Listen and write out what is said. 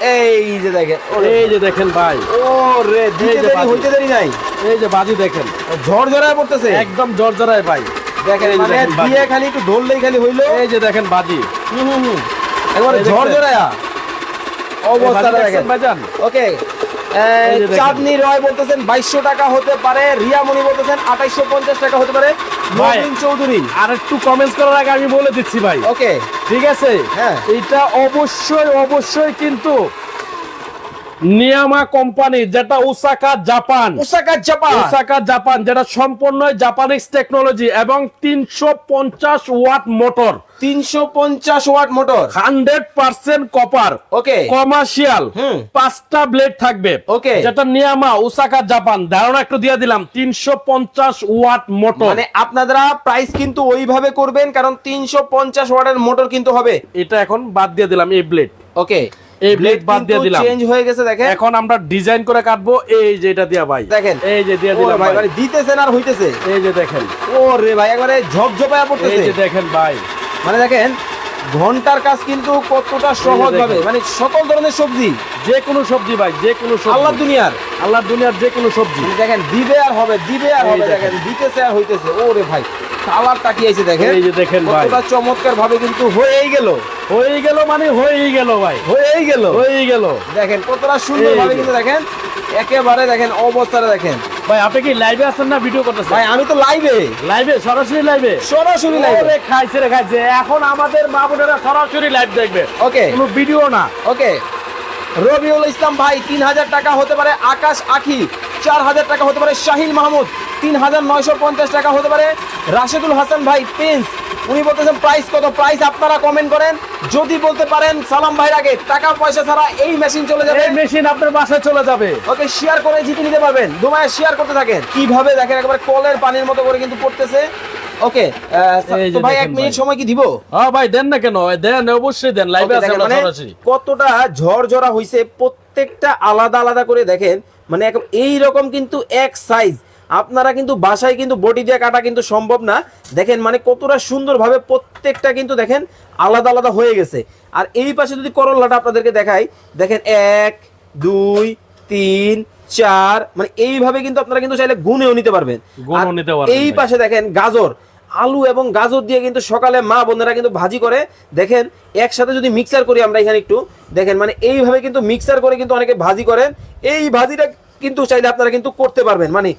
এই যে দেখেন এই যে দেখেন ভাই। ও রে দিতে দেরি বাজি। হইতে দেরি নাই। এই যে বাজি দেখেন। ঝরঝরায় পড়তেছে। একদম ঝরঝরায় ভাই। দেখেন এই যে মানে দেখেন দিয়ে খালি একটু ধরলেই খালি হইল। এই যে দেখেন বাজি। হুম হুম একবারে ঝরঝরায়া। বাজি দেখেন। ভাইজান? ওকে। চাঁদনি রয় বলতেছেন বাইশশো টাকা হতে পারে। রিয়া রিয়ামণি বলতেছেন আঠাইশশো পঞ্চাশ টাকা হতে পারে। নবীন চৌধুরী। আর একটু কমেন্টস করার আগে আমি বলে দিচ্ছি ভাই। ওকে ঠিক আছে? হ্যাঁ। এটা অবশ্যই অবশ্যই কিন্তু নিয়ামা কোম্পানি যেটা Osaka Japan Osaka Japan Osaka Japan যেটা সম্পূর্ণ জাপানিজ টেকনোলজি এবং তিনশো পঞ্চাশ ওয়াট মোটর। তিনশো পঞ্চাশ watt motor. Hundred percent copper okay. Commercial পাঁচটা ব্লেড থাকবে। ওকে। যেটা নিয়ামা ওসাকা জাপান ধারণা একটু দিয়ে দিলাম তিনশো পঞ্চাশ ওয়াট মোটর। মানে আপনারা প্রাইস কিন্তু ওইভাবে করবেন কারণ তিনশো পঞ্চাশ ওয়াটের মোটর কিন্তু হবে। এটা এখন বাদ দিয়ে দিলাম এই ব্লেড ওকে। এই blade বাদ দিয়ে দিলাম। চেঞ্জ হয়ে গেছে দেখেন। এখন আমরা ডিজাইন করে কাটবো এই যে এটা দিয়া ভাই। দেখেন। এই যে দিয়ে দিলাম ভাই ভাই। মানে দিতেছেন আর হইতেছে। এই যে দেখেন। ভাই একবারে ঝপঝপায়া এই যে দেখেন ভাই। মানে দেখেন ঘণ্টার কাজ কিন্তু কতটা সহজ ভাবে মানে সকল ধরনের সবজি। যে কোনো সবজি ভাই যে কোনো আল্লাহ সবজি দুনিয়ার। আল্লাহ দুনিয়ার যে কোনো সবজি। মানে দেখেন দিবে আর হবে দিবে আর হবে দেখেন। দিতেছে আর হইতেছে। ও রে ভাই কালার তাকিয়েছে দেখেন। এই যে দেখেন ভাই। কতটা চমৎকার ভাবে কিন্তু হয়েই গেল। হয়ে গেল মানে হয়েই গেল ভাই। হয়েই গেল। হয়েই গেল। দেখেন কতটা সুন্দর ভাবে কিন্তু দেখেন একেবারে দেখেন অবস্থাটা দেখেন। ভাই আপনি কি লাইভে আছেন না ভিডিও করতেছেন? ভাই আমি তো লাইভে লাইভে সরাসরি লাইভে সরাসরি লাইভে খাইছে রে খাইছে। এখন আমাদের মা বোনেরা সরাসরি লাইভ দেখবে। ওকে কোনো ভিডিও না। ওকে রবিউল ইসলাম ভাই তিন হাজার টাকা হতে পারে আকাশ আখি চার হাজার টাকা হতে পারে শাহিন মাহমুদ। তিন হাজার নয়শো পঞ্চাশ টাকা হতে পারে। রাশেদুল হাসান ভাই প্রিন্স উনি বলতেছেন প্রাইস কত? প্রাইস আপনারা কমেন্ট করেন। যদি বলতে পারেন সালাম ভাইয়ের আগে টাকা পয়সা ছাড়া এই মেশিন চলে যাবে। এই মেশিন আপনার বাসায় চলে যাবে। ওকে শেয়ার করে জিতে নিতে পারবেন। দুমায় শেয়ার করতে থাকেন। কীভাবে? দেখেন একবার কলের পানির মতো করে কিন্তু পড়তেছে। ওকে তো ভাই এক মিনিট সময় কি দিব? হ্যাঁ ভাই দেন না কেন? দেন অবশ্যই দেন। লাইভে আছে মানে কতটা ঝড়ঝরা হইছে প্রত্যেকটা আলাদা আলাদা করে দেখেন। মানে এই রকম কিন্তু এক সাইজ আপনারা কিন্তু বাসায় কিন্তু বডি দিয়ে কাটা কিন্তু সম্ভব না। দেখেন মানে কতটা সুন্দরভাবে প্রত্যেকটা কিন্তু দেখেন আলাদা আলাদা হয়ে গেছে। আর এই পাশে যদি করল্লাটা আপনাদেরকে দেখাই দেখেন এক দুই তিন চার মানে এইভাবে কিন্তু আপনারা কিন্তু চাইলে গুনেও নিতে পারবেন। এই পাশে দেখেন গাজর আলু এবং গাজর দিয়ে কিন্তু সকালে মা বোনেরা কিন্তু ভাজি করে। দেখেন একসাথে যদি মিক্সার করি আমরা এখানে একটু দেখেন মানে এইভাবে কিন্তু মিক্সার করে কিন্তু অনেকে ভাজি করেন। এই ভাজিটা কিন্তু চাইলে আপনারা কিন্তু করতে পারবেন। মানে